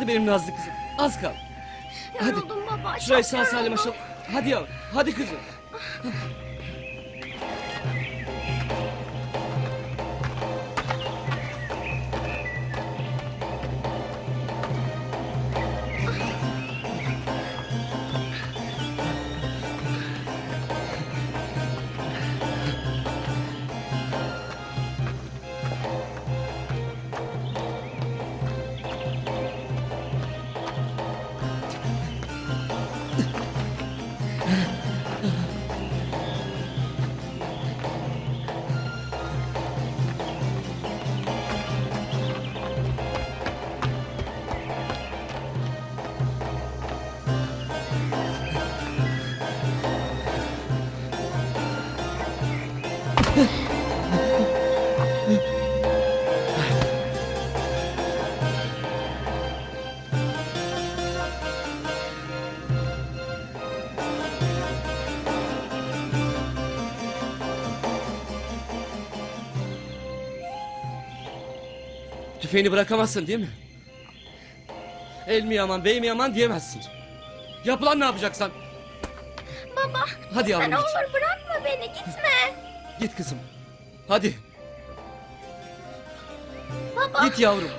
Hadi benim nazlı kızım. Az kal. Hadi. Yoruldum baba. Şurayı çok sağ salim yoruldum. aşağı. Hadi yavrum. Hadi kızım. Tüfeğini bırakamazsın değil mi? El mi yaman, bey mi yaman diyemezsin. Yapılan ne yapacaksan? Baba. Hadi yavrum Ne git. olur bırakma beni gitme. Git kızım. Hadi Baba. git yavrum.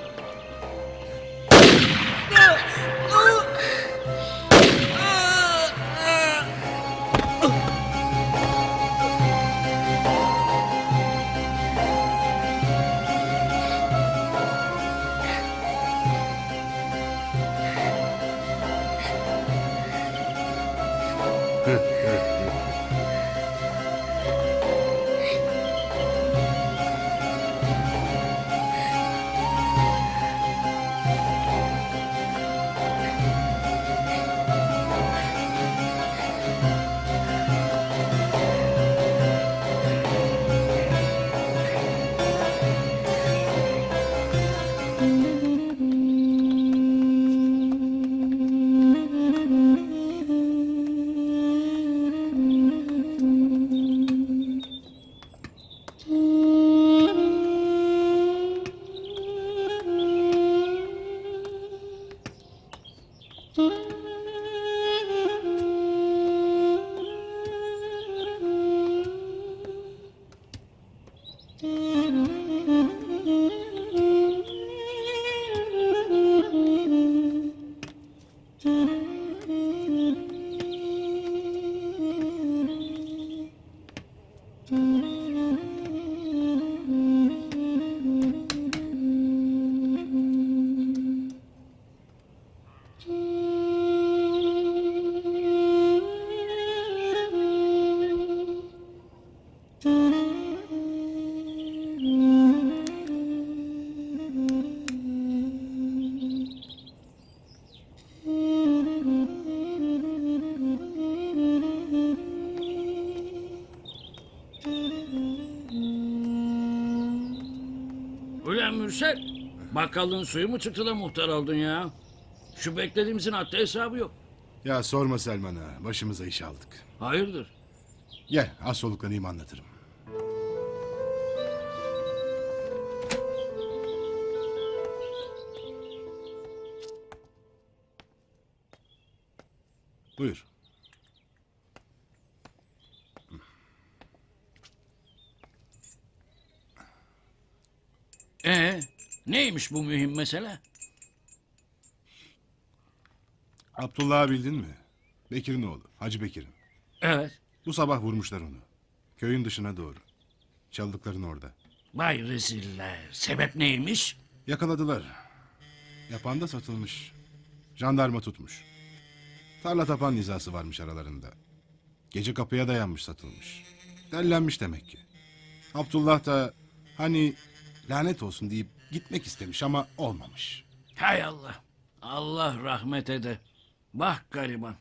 Ulan bakkalın suyu mu çıktı da muhtar oldun ya? Şu beklediğimizin hatta hesabı yok. Ya sorma Selman ağa. Başımıza iş aldık. Hayırdır? Gel az soluklanayım anlatırım. Buyur. Ee, neymiş bu mühim mesele? Abdullah'ı bildin mi? Bekir'in oğlu. Hacı Bekir'in. Evet, Bu sabah vurmuşlar onu. Köyün dışına doğru. Çaldıkların orada. vay reziller. Sebep neymiş? Yakaladılar. Yapan da satılmış. Jandarma tutmuş. Tarla tapan nizası varmış aralarında. Gece kapıya dayanmış satılmış. Dellenmiş demek ki. Abdullah da hani lanet olsun deyip gitmek istemiş ama olmamış. Hay Allah. Allah rahmet ede. Bak gariban.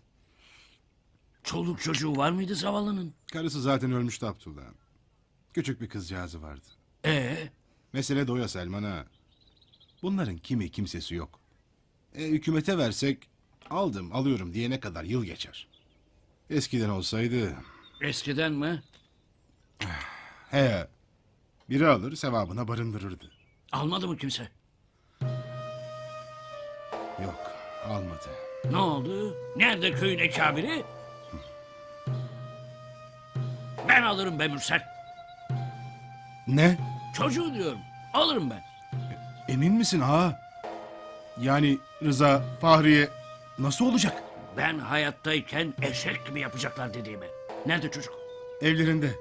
Çoluk çocuğu var mıydı zavallının? Karısı zaten ölmüştü Abdullah. Küçük bir kızcağızı vardı. Ee, Mesele de o ya Selman ha. Bunların kimi kimsesi yok. E, hükümete versek aldım alıyorum diyene kadar yıl geçer. Eskiden olsaydı eskiden mi? he biri alır sevabına barındırırdı. Almadı mı kimse? Yok almadı. Ne oldu? Nerede köyün ekabiri? Ben alırım be Mürsel. Ne? Çocuğu diyorum. Alırım ben. Emin misin ha? Yani Rıza, Fahriye nasıl olacak? Ben hayattayken eşek gibi yapacaklar dediğimi. Nerede çocuk? Evlerinde.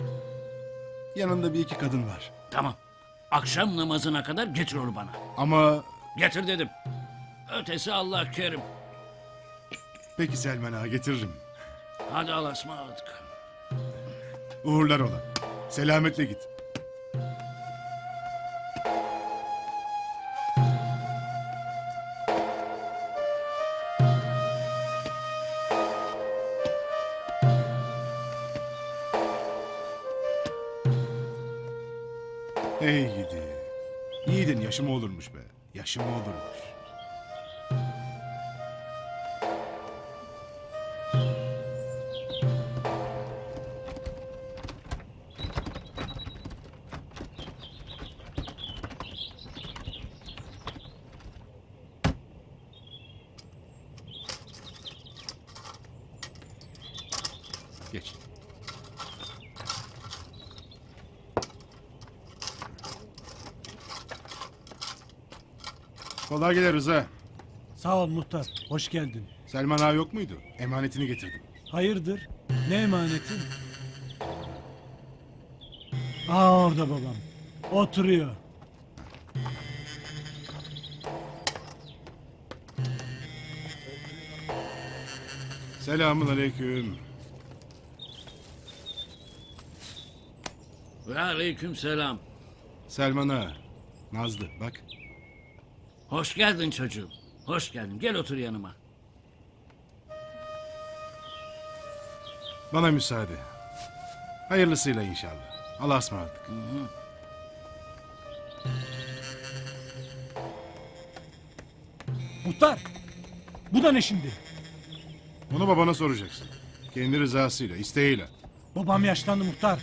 Yanında bir iki kadın var. Tamam. Akşam namazına kadar getir onu bana. Ama Getir dedim. Ötesi Allah kerim. peki Selman ağa getiririm. Hadi Allah'a ısmarladık. Uğurlar ola. Selametle git. Yiğidin yaşı mı olurmuş be? Yaşı mı olurmuş? Kolay gelir Rıza. Sağ ol muhtar. Hoş geldin. Selman ağa yok muydu? Emanetini getirdim. Hayırdır? Ne emaneti? Aa orada babam. Oturuyor. Selamun aleyküm. Ve aleyküm selam. Selman ağa. Nazlı bak. Hoş geldin çocuğum. Hoş geldin. Gel otur yanıma. Bana müsaade. Hayırlısıyla inşallah. Allah'a ısmarladık. Muhtar. Bu da ne şimdi? Bunu babana soracaksın. Kendi rızasıyla, isteğiyle. Babam yaşlandı muhtar.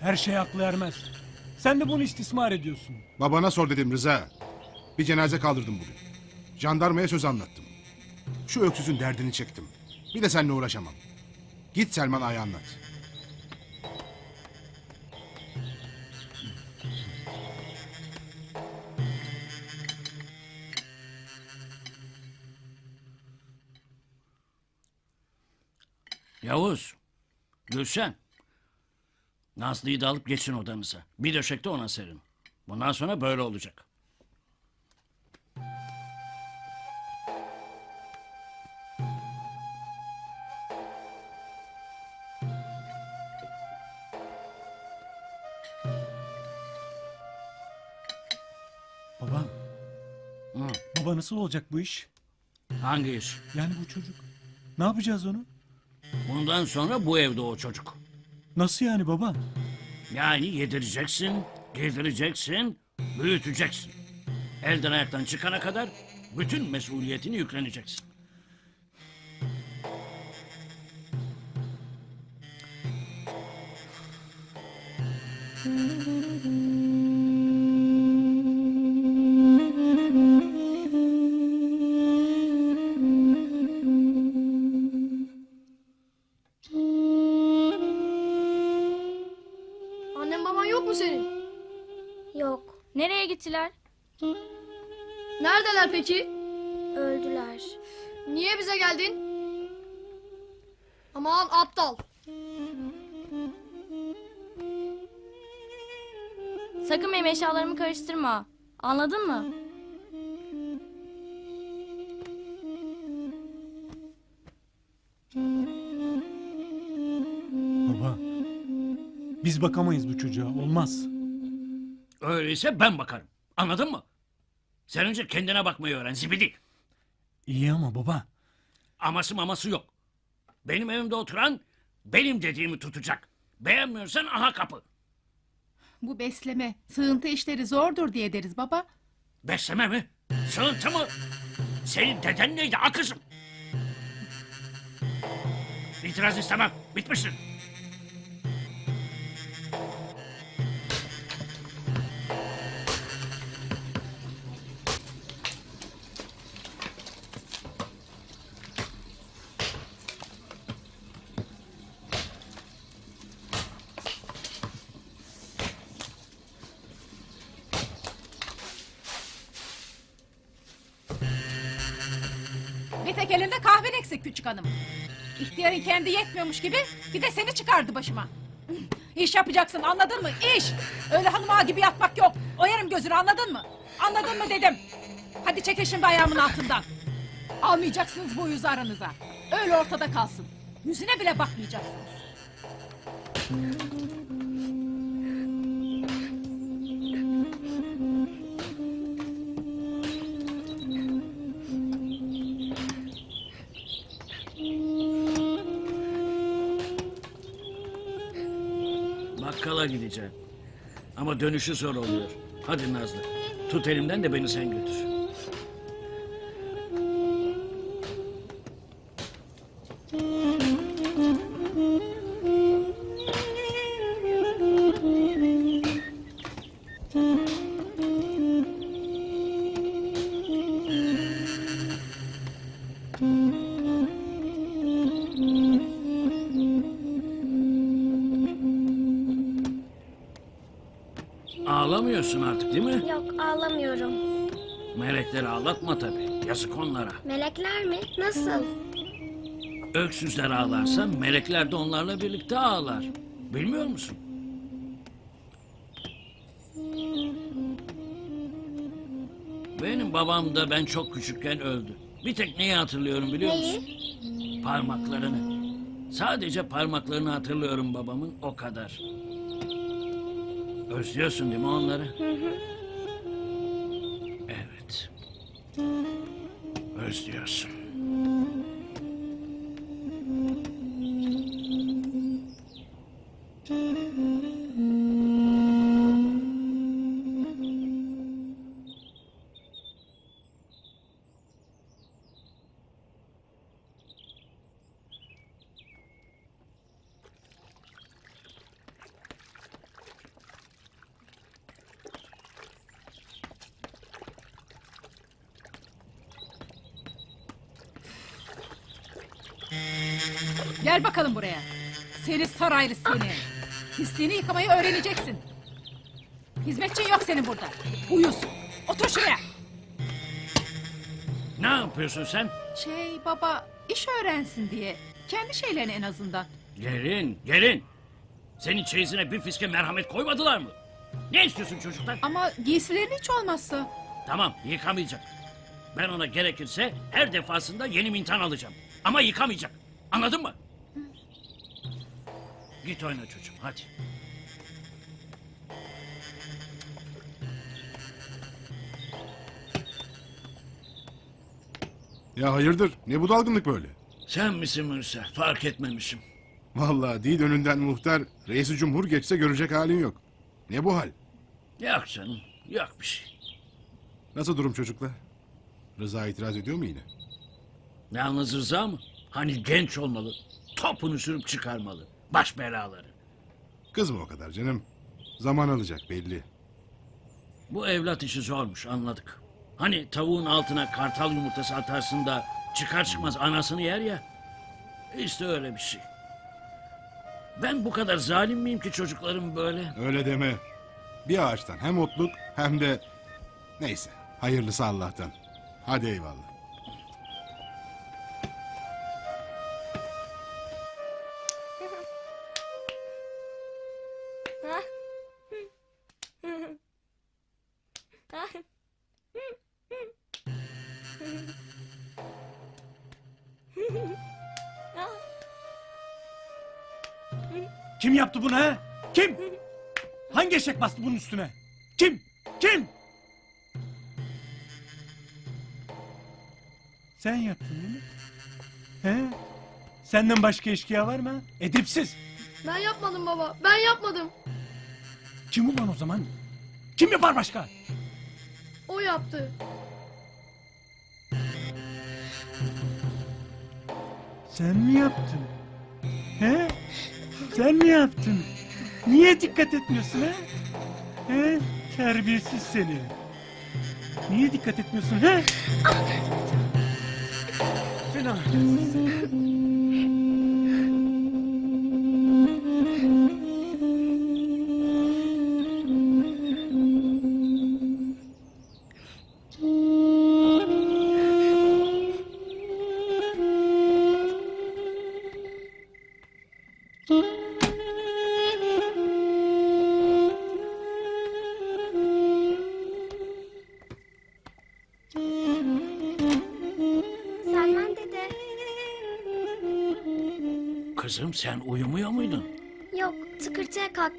Her şey aklı ermez. Sen de bunu istismar ediyorsun. Babana sor dedim Rıza. Bir cenaze kaldırdım bugün. Jandarmaya söz anlattım. Şu öksüzün derdini çektim. Bir de seninle uğraşamam. Git Selman Ağa'ya anlat. Yavuz. Gülşen. Nazlı'yı da alıp geçin odanıza. Bir döşek de ona serin. Bundan sonra böyle olacak. Baba nasıl olacak bu iş? Hangi iş? Yani bu çocuk. Ne yapacağız onu? Bundan sonra bu evde o çocuk. Nasıl yani baba? Yani yedireceksin, giydireceksin, büyüteceksin. Elden ayaktan çıkana kadar bütün mesuliyetini yükleneceksin. Annem gittiler? Neredeler peki? Öldüler. Niye bize geldin? Aman aptal. Sakın benim eşyalarımı karıştırma. Anladın mı? Baba. Biz bakamayız bu çocuğa. Olmaz. Öyleyse ben bakarım. Anladın mı? Sen önce kendine bakmayı öğren zibidi. İyi ama baba. Aması maması yok. Benim evimde oturan benim dediğimi tutacak. Beğenmiyorsan aha kapı. Bu besleme, sığıntı işleri zordur diye deriz baba. Besleme mi? Sığıntı mı? Senin deden neydi akızım? İtiraz istemem. Bitmişsin. Kendi yetmiyormuş gibi bir de seni çıkardı başıma. İş yapacaksın anladın mı? İş. Öyle hanım ağa gibi yatmak yok. Oyarım gözünü anladın mı? Anladın mı dedim. Hadi çekin şimdi ayağımın altından. Almayacaksınız bu yüzü aranıza. Öyle ortada kalsın. Yüzüne bile bakmayacaksınız. Dönüşü zor oluyor. Hadi Nazlı. Tut elimden de beni sen götür. Ağlamıyorsun artık değil mi? Yok ağlamıyorum. Melekleri ağlatma tabii. Yazık onlara. Melekler mi? Nasıl? Öksüzler ağlarsa melekler de onlarla birlikte ağlar. Bilmiyor musun? Benim babam da ben çok küçükken öldü. Bir tek neyi hatırlıyorum biliyor musun? Parmaklarını. Sadece parmaklarını hatırlıyorum babamın o kadar. Özlüyorsun değil mi onları? Evet. Özlüyorsun. Gel bakalım buraya. Seni saraylı seni. Pisliğini yıkamayı öğreneceksin. Hizmetçin yok senin burada. Uyuz. Otur şuraya. Ne yapıyorsun sen? Şey baba iş öğrensin diye. Kendi şeylerini en azından. Gelin, gelin. Senin çeyizine bir fiske merhamet koymadılar mı? Ne istiyorsun çocuktan? Ama giysilerini hiç olmazsa. Tamam, yıkamayacak. Ben ona gerekirse her defasında yeni mintan alacağım. Ama yıkamayacak. Anladın mı? Git oyna çocuğum, hadi. Ya hayırdır? Ne bu dalgınlık böyle? Sen misin Mürse? Fark etmemişim. Vallahi değil önünden muhtar, reisi cumhur geçse görecek halin yok. Ne bu hal? Yok canım, yok bir şey. Nasıl durum çocuklar? Rıza itiraz ediyor mu yine? Yalnız Rıza mı? Hani genç olmalı. Topunu sürüp çıkarmalı. Baş belaları. Kızma o kadar canım. Zaman alacak belli. Bu evlat işi zormuş anladık. Hani tavuğun altına kartal yumurtası atarsın da çıkar çıkmaz anasını yer ya. İşte öyle bir şey. Ben bu kadar zalim miyim ki çocuklarım böyle? Öyle deme. Bir ağaçtan hem otluk hem de... Neyse hayırlısı Allah'tan. Hadi eyvallah. Eşek bastı bunun üstüne? Kim? Kim? Sen yaptın değil mi? He? Senden başka eşkıya var mı? Edipsiz. Ben yapmadım baba. Ben yapmadım. Kim ulan o zaman? Kim yapar başka? O yaptı. Sen mi yaptın? He? Sen mi yaptın? Niye dikkat etmiyorsun he? He? Terbiyesiz seni. Niye dikkat etmiyorsun he? Fena.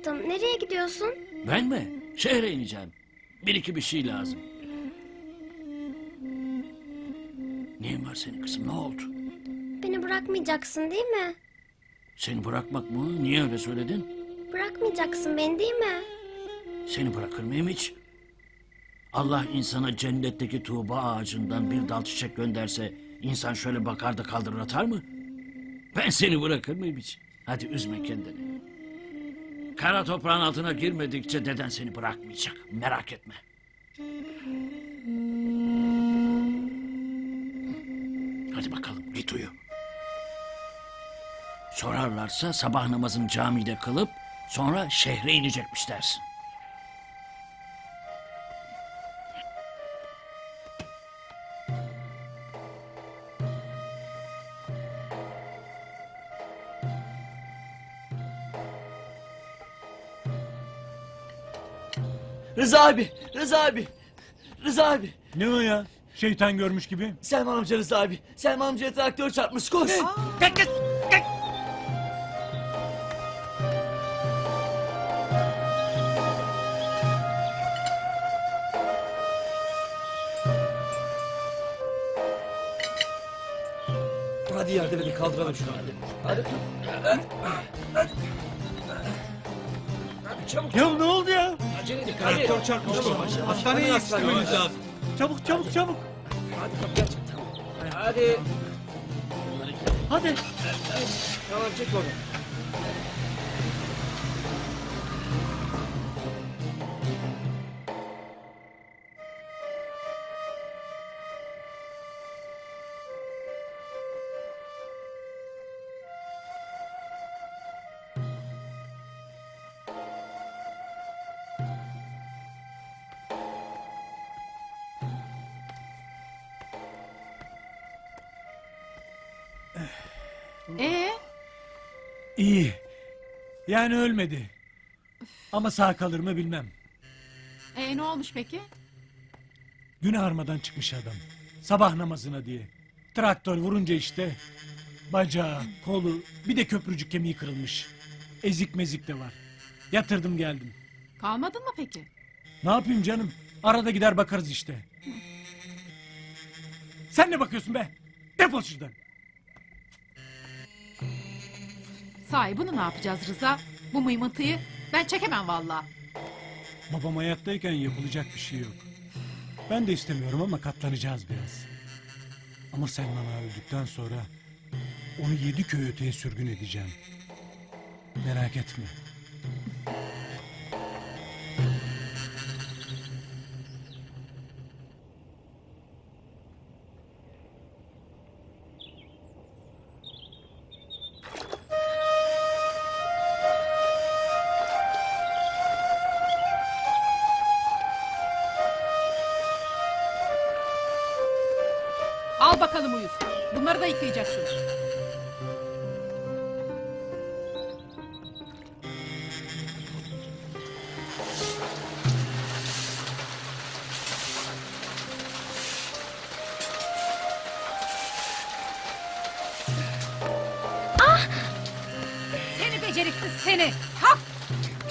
Kalktım. Nereye gidiyorsun? Ben mi? Şehre ineceğim. Bir iki bir şey lazım. Neyin var senin kızım ne oldu? Beni bırakmayacaksın değil mi? Seni bırakmak mı? Niye öyle söyledin? Bırakmayacaksın beni değil mi? Seni bırakır mıyım hiç? Allah insana cennetteki tuğba ağacından bir dal çiçek gönderse insan şöyle bakar da kaldırır atar mı? Ben seni bırakır mıyım hiç? Hadi üzme kendini. Kara toprağın altına girmedikçe deden seni bırakmayacak. Merak etme. Hadi bakalım git uyu. Sorarlarsa sabah namazını camide kılıp sonra şehre inecekmiş dersin. Rıza abi, Rıza abi. Rıza abi. Ne o ya? Şeytan görmüş gibi. Selman amca Rıza abi. Selman amcaya traktör çarpmış koş. Kalk kız. Kalk. Hadi yardım edin kaldıralım şunu hadi. Hadi. Hadi çabuk. Ya ne oldu. Traktör çarpmış. Hastaneye yetiştirmeniz lazım. Çabuk çabuk çabuk. Hadi kapıyı tamam. Hadi. Hadi. Tamam çek onu. Ee, İyi. Yani ölmedi. Ama sağ kalır mı bilmem. e ne olmuş peki? Günah armadan çıkmış adam. Sabah namazına diye. Traktör vurunca işte. Bacağı, kolu, bir de köprücük kemiği kırılmış. Ezik mezik de var. Yatırdım geldim. Kalmadın mı peki? Ne yapayım canım? Arada gider bakarız işte. Sen ne bakıyorsun be? Defol şuradan. Sahi bunu ne yapacağız Rıza? Bu mıymıntıyı ben çekemem valla. Babam hayattayken yapılacak bir şey yok. Ben de istemiyorum ama katlanacağız biraz. Ama Selman ağa öldükten sonra onu yedi köy öteye sürgün edeceğim. Merak etme. Seni. Kalk.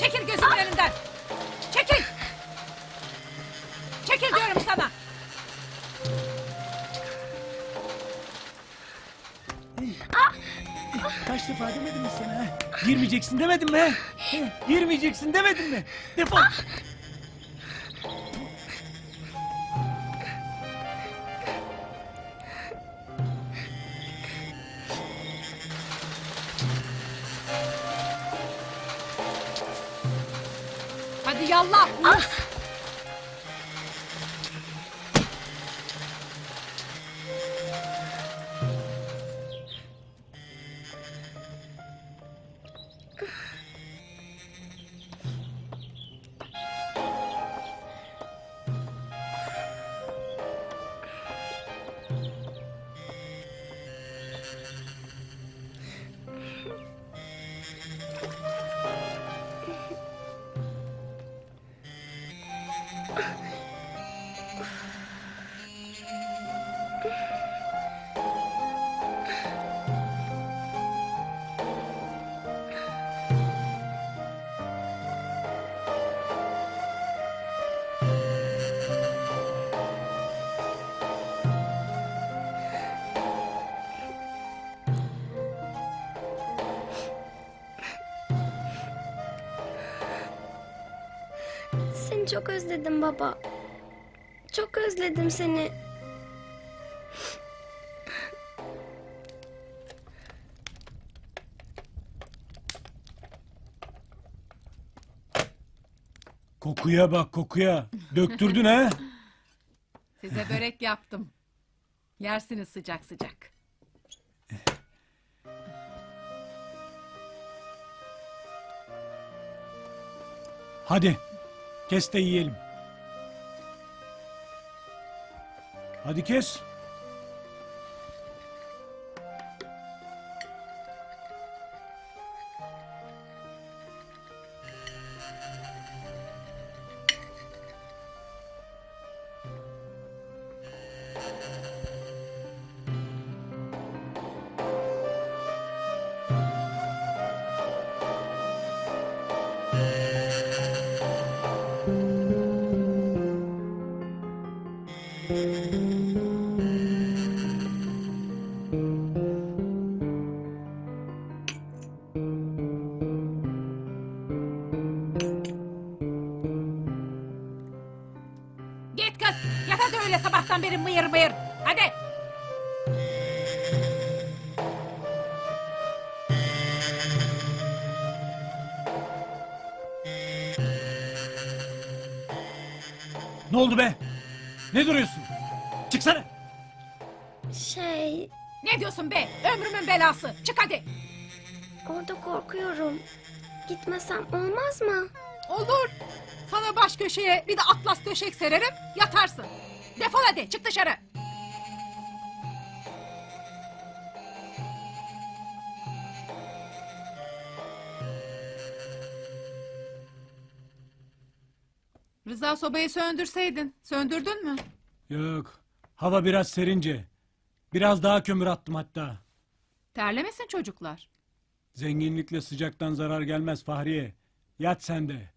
Çekil gözümün önünden. Çekil. Çekil diyorum sana. Kaç defa demedim mi sana? Girmeyeceksin demedim mi? Girmeyeceksin demedim mi? Defol. Seni çok özledim baba. Çok özledim seni. Kokuya bak kokuya. Döktürdün ha? Size börek yaptım. Yersiniz sıcak sıcak. Hadi. Kes de yiyelim. Hadi kes. Belası. Çık hadi. orada korkuyorum. Gitmesem olmaz mı? Olur. Sana baş köşeye bir de atlas döşek sererim. Yatarsın. Defol hadi. Çık dışarı. Rıza sobayı söndürseydin. Söndürdün mü? Yok. Hava biraz serince. Biraz daha kömür attım hatta. Terlemesin çocuklar. Zenginlikle sıcaktan zarar gelmez Fahriye. Yat sen de.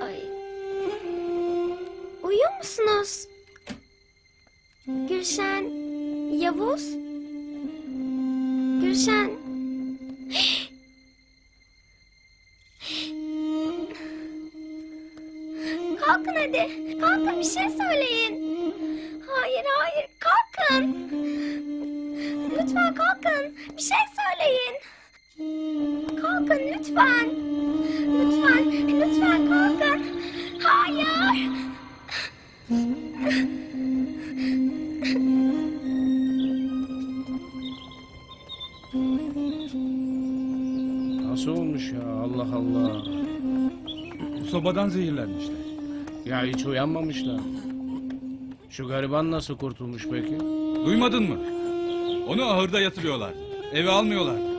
Ay. Uyuyor musunuz? Gülşen, Yavuz? Gülşen. Kalk kalkın hadi. Kalkın bir şey söyleyin. Hayır hayır kalkın. Lütfen kalkın. Bir şey söyleyin. Kalkın lütfen. Lütfen, lütfen kalkın. Hayır. Nasıl olmuş ya Allah Allah. Sobadan zehirlenmişler. Ya hiç uyanmamışlar. Şu gariban nasıl kurtulmuş peki? Duymadın mı? Onu ahırda yatırıyorlar. Eve almıyorlar.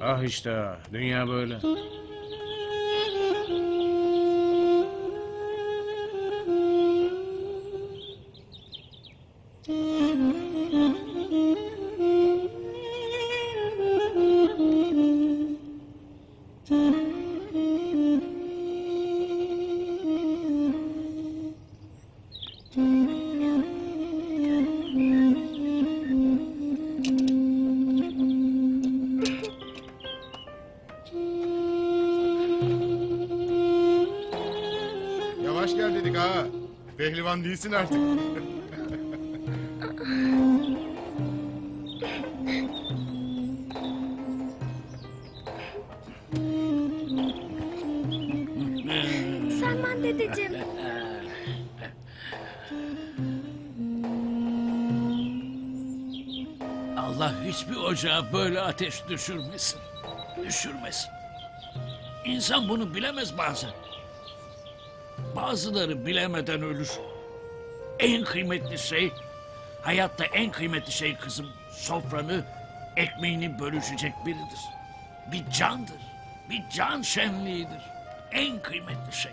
Ah işte dünya böyle. Pehlivan değilsin artık. Selman dedeciğim. Allah hiçbir ocağa böyle ateş düşürmesin. Düşürmesin. İnsan bunu bilemez bazen. Bazıları bilemeden ölür. En kıymetli şey, hayatta en kıymetli şey kızım, sofranı, ekmeğini bölüşecek biridir. Bir candır, bir can şenliğidir. En kıymetli şey.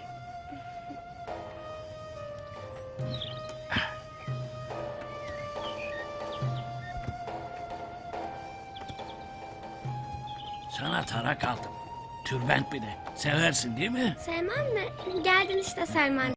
Sana tarak aldım. Türbent bir de. Seversin değil mi? Sevmem mi? Geldin işte Selman.